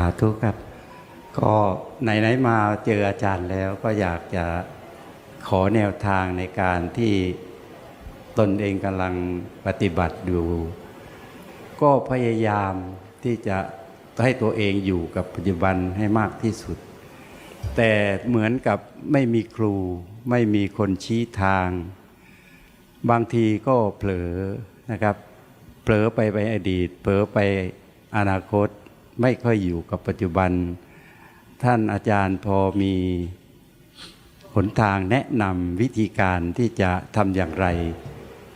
าทุกครับ ก็ไหนๆมาเจออาจารย์แล้วก็อยากจะขอแนวทางในการที่ตนเองกำลังปฏิบัติอยู่ ก็พยายามที่จะให้ตัวเองอยู่กับปัจจุบันให้มากที่สุด แต่เหมือนกับไม่มีครู ไม่มีคนชี้ทาง บางทีก็เผลอนะครับ เผลอไปไปอดีต เผลอไปอนาคต ไม่ค่อยอยู่กับปัจจุบัน ท่านอาจารย์พอมีหนทางแนะนำวิธีการที่จะทำอย่างไร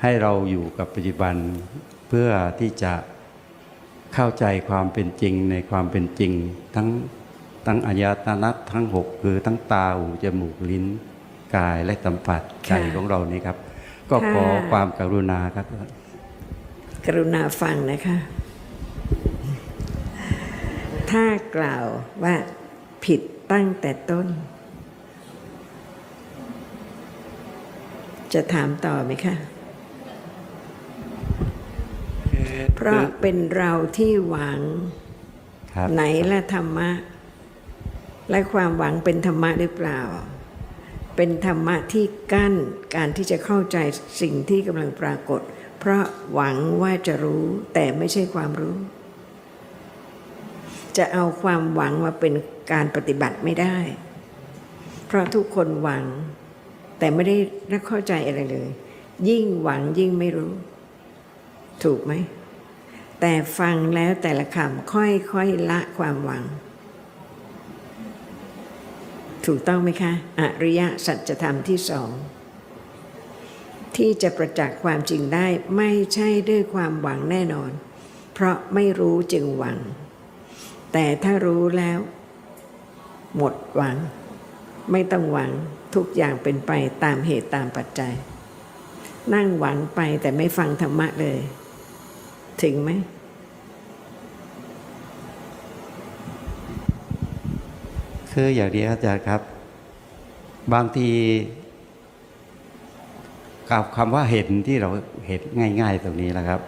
ให้เราอยู่กับปัจจุบัน เพื่อที่จะเข้าใจความเป็นจริงในความเป็นจริง ทั้งทั้งอายตนะทั้งหกคือทั้งตาหูจมูกลิ้นกายและสัมผัสใจค่ะของเรานี่ครับ ก็ค่ะขอความกรุณาครับ กรุณาฟังนะคะ ถ้ากล่าวว่าผิดตั้งแต่ต้น จะถามต่อไหมคะ เพราะเป็นเราที่หวังครับไหนละธรรมะ และความหวังเป็นธรรมะหรือเปล่า เป็นธรรมะที่กั้นการที่จะเข้าใจสิ่งที่กำลังปรากฏ เพราะหวังว่าจะรู้แต่ไม่ใช่ความรู้ จะเอาความหวังมาเป็นการปฏิบัติไม่ได้ เพราะทุกคนหวัง แต่ไม่ได้รักเข้าใจอะไรเลย ยิ่งหวังยิ่งไม่รู้ ถูกไหม แต่ฟังแล้วแต่ละคำค่อยๆละความหวัง ถูกต้องไหมคะ อริยสัจธรรมที่สองที่จะประจักษ์ความจริงได้ไม่ใช่ด้วยความหวังแน่นอน เพราะไม่รู้จึงหวัง แต่ถ้ารู้แล้ว หมดหวัง ไม่ต้องหวังทุกอย่างเป็นไปตามเหตุตามปัจจัย นั่งหวังไปแต่ไม่ฟังธรรมะเลย ถึงไหมคืออย่างนี้อาจารย์ครับ บางทีกับคำว่าเห็นที่เราเห็นง่าย ๆ ตรงนี้นะครับ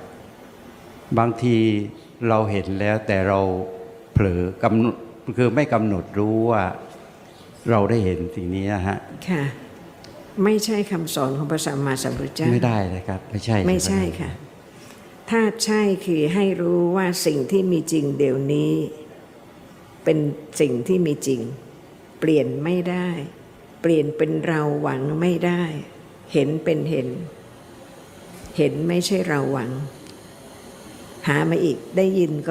บางทีเราเห็นแล้วแต่เรา ผลอกำหนดคือไม่กำหนดรู้ว่าเราได้เห็นสิ่งนี้นะฮะค่ะ ไม่ใช่คำสอนของพระสัมมาสัมพุทธเจ้าไม่ได้เลยครับ ไม่ใช่ ไม่ใช่หค่ะ ถ้าใช่คือให้รู้ว่าสิ่งที่มีจริงเดี๋ยวนี้ เป็นสิ่งที่มีจริง เปลี่ยนไม่ได้ เปลี่ยนเป็นเราหวังไม่ได้ เห็นเป็นเห็น เห็นไม่ใช่เราหวัง หามาอีกได้ยินก็